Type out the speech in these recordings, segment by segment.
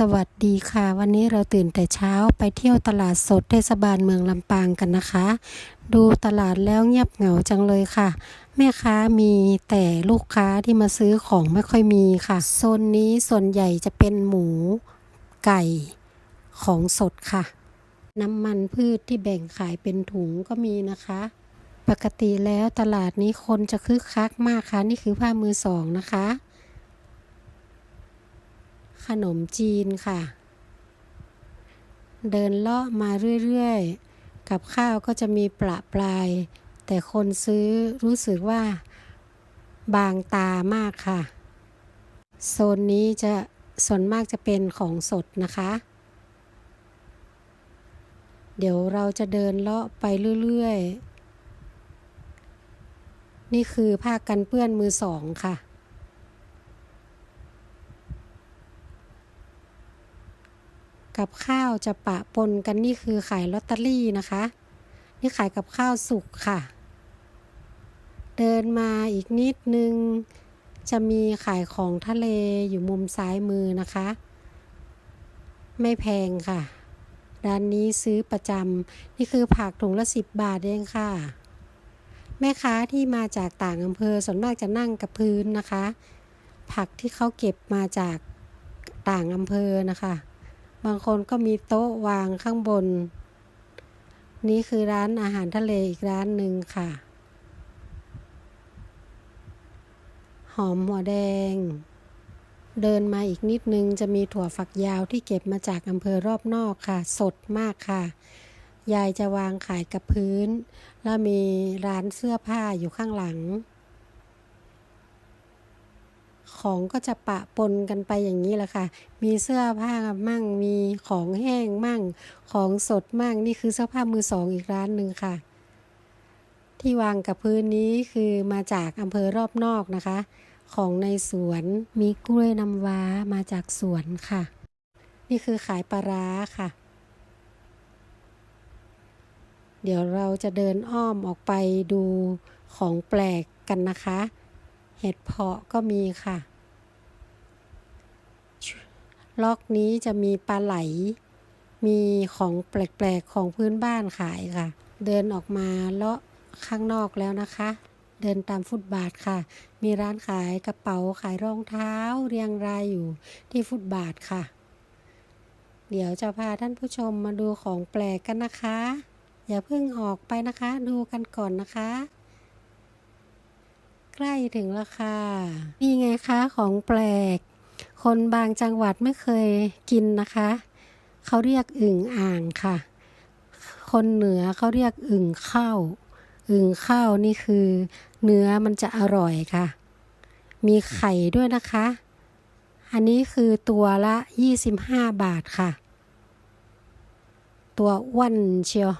สวัสดีค่ะ วันนี้เราตื่นแต่เช้าไปเที่ยวตลาดสดเทศบาลเมืองลำปางกันนะคะ ดูตลาดแล้วเงียบเหงาจังเลยค่ะ แม่ค้ามีแต่ลูกค้าที่มาซื้อของไม่ค่อยมีค่ะโซนนี้ส่วนใหญ่จะเป็นหมูไก่ของสดค่ะ น้ำมันพืชที่แบ่งขายเป็นถุงก็มีนะคะ ปกติแล้วตลาดนี้คนจะคึกคักมากค่ะ นี่คือผ้ามือสองนะคะ ขนมจีนค่ะ เดินเลาะมาเรื่อยๆ กับข้าวก็จะมีประปราย แต่คนซื้อรู้สึกว่า บางตามากค่ะ โซนนี้จะส่วนมากจะเป็นของสดนะคะ เดี๋ยวเราจะเดินเลาะไปเรื่อยๆ นี่คือผ้ากันเปื้อนมือสองค่ะ กับข้าวจะปะปนกันนี่คือขายลอตเตอรี่นะคะ นี่ขายกับข้าวสุกค่ะ เดินมาอีกนิดนึง จะมีขายของทะเลอยู่มุมซ้ายมือนะคะ ไม่แพงค่ะร้านนี้ซื้อประจำนี่คือผักถุงละสิบบาทเองค่ะ แม่ค้าที่มาจากต่างอำเภอส่วนมากจะนั่งกับพื้นนะคะ ผักที่เขาเก็บมาจากต่างอำเภอนะคะ บางคนก็มีโต๊ะวางข้างบน นี่คือร้านอาหารทะเลอีกร้านหนึ่งค่ะ หอมหัวแดง เดินมาอีกนิดนึงจะมีถั่วฝักยาวที่เก็บมาจากอำเภอรอบนอกค่ะ สดมากค่ะ ยายจะวางขายกับพื้น แล้วมีร้านเสื้อผ้าอยู่ข้างหลัง ของก็จะปะปนกันไปอย่างนี้แหละค่ะ มีเสื้อผ้ามั่ง มีของแห้งมั่ง ของสดมั่ง นี่คือเสื้อผ้ามือสองอีกร้านหนึ่งค่ะ ที่วางกับพื้นนี้คือมาจากอำเภอรอบนอกนะคะ ของในสวนมีกล้วยน้ำว้ามาจากสวนค่ะ นี่คือขายปลาร้าค่ะ เดี๋ยวเราจะเดินอ้อมออกไปดูของแปลกกันนะคะ ห็ดเพาะก็มีค่ะ ล็อกนี้จะมีปลาไหล มีของแปลกๆของพื้นบ้านขายค่ะ เดินออกมาเลาะข้างนอกแล้วนะคะ เดินตามฟุตบาทค่ะ มีร้านขายกระเป๋าขายรองเท้าเรียงรายอยู่ที่ฟุตบาทค่ะ เดี๋ยวจะพาท่านผู้ชมมาดูของแปลกกันนะคะ อย่าเพิ่งออกไปนะคะ ดูกันก่อนนะคะ ใกล้ถึงแล้วค่ะนี่ไงคะของแปลก คนบางจังหวัดไม่เคยกินนะคะ เขาเรียกอึ่งอ่างค่ะ คนเหนือเขาเรียกอึ่งข้าวอึ่งข้าวนี่คือเนื้อมันจะอร่อยค่ะ มีไข่ด้วยนะคะ อันนี้คือตัวละ 25 บาทค่ะ ตัวอ้วนเชียว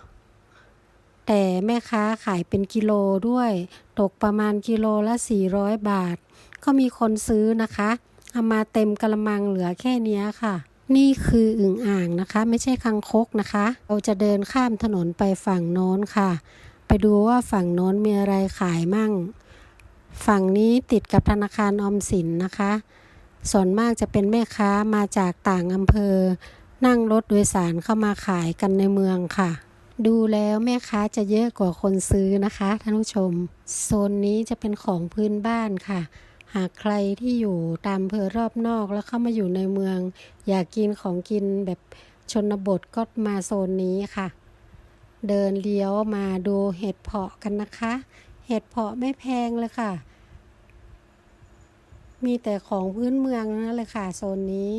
แต่แม่ค้าขายเป็นกิโลด้วย ตกประมาณกิโลละ 400 บาท ก็มีคนซื้อนะคะเอามาเต็มกระมังเหลือแค่นี้ค่ะ นี่คืออึ่งอ่างนะคะ ไม่ใช่คังคกนะคะ เราจะเดินข้ามถนนไปฝั่งโน้นค่ะ ไปดูว่าฝั่งโน้นมีอะไรขายมั่ง ฝั่งนี้ติดกับธนาคารออมสินนะคะ ส่วนมากจะเป็นแม่ค้ามาจากต่างอำเภอ นั่งรถโดยสารเข้ามาขายกันในเมืองค่ะ ดูแล้วแม่ค้าจะเยอะกว่าคนซื้อนะคะท่านผู้ชม โซนนี้จะเป็นของพื้นบ้านค่ะ หากใครที่อยู่ตามอำเภอรอบนอกแล้วเข้ามาอยู่ในเมือง อยากกินของกินแบบชนบทก็มาโซนนี้ค่ะ เดินเลี้ยวมาดูเห็ดเพาะกันนะคะ เห็ดเพาะไม่แพงเลยค่ะ มีแต่ของพื้นเมืองนั่นเลยค่ะ โซนนี้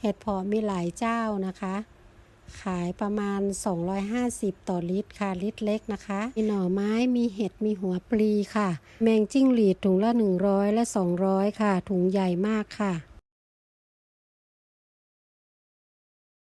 เห็ดเพาะมีหลายเจ้านะคะ ขายประมาณ 250 ต่อลิตรค่ะ ลิตรเล็กนะคะ มีหน่อไม้ มีเห็ด มีหัวปลีค่ะ แมงจิ้งหรีดถุงละ 100 และ 200 ค่ะ ถุงใหญ่มากค่ะ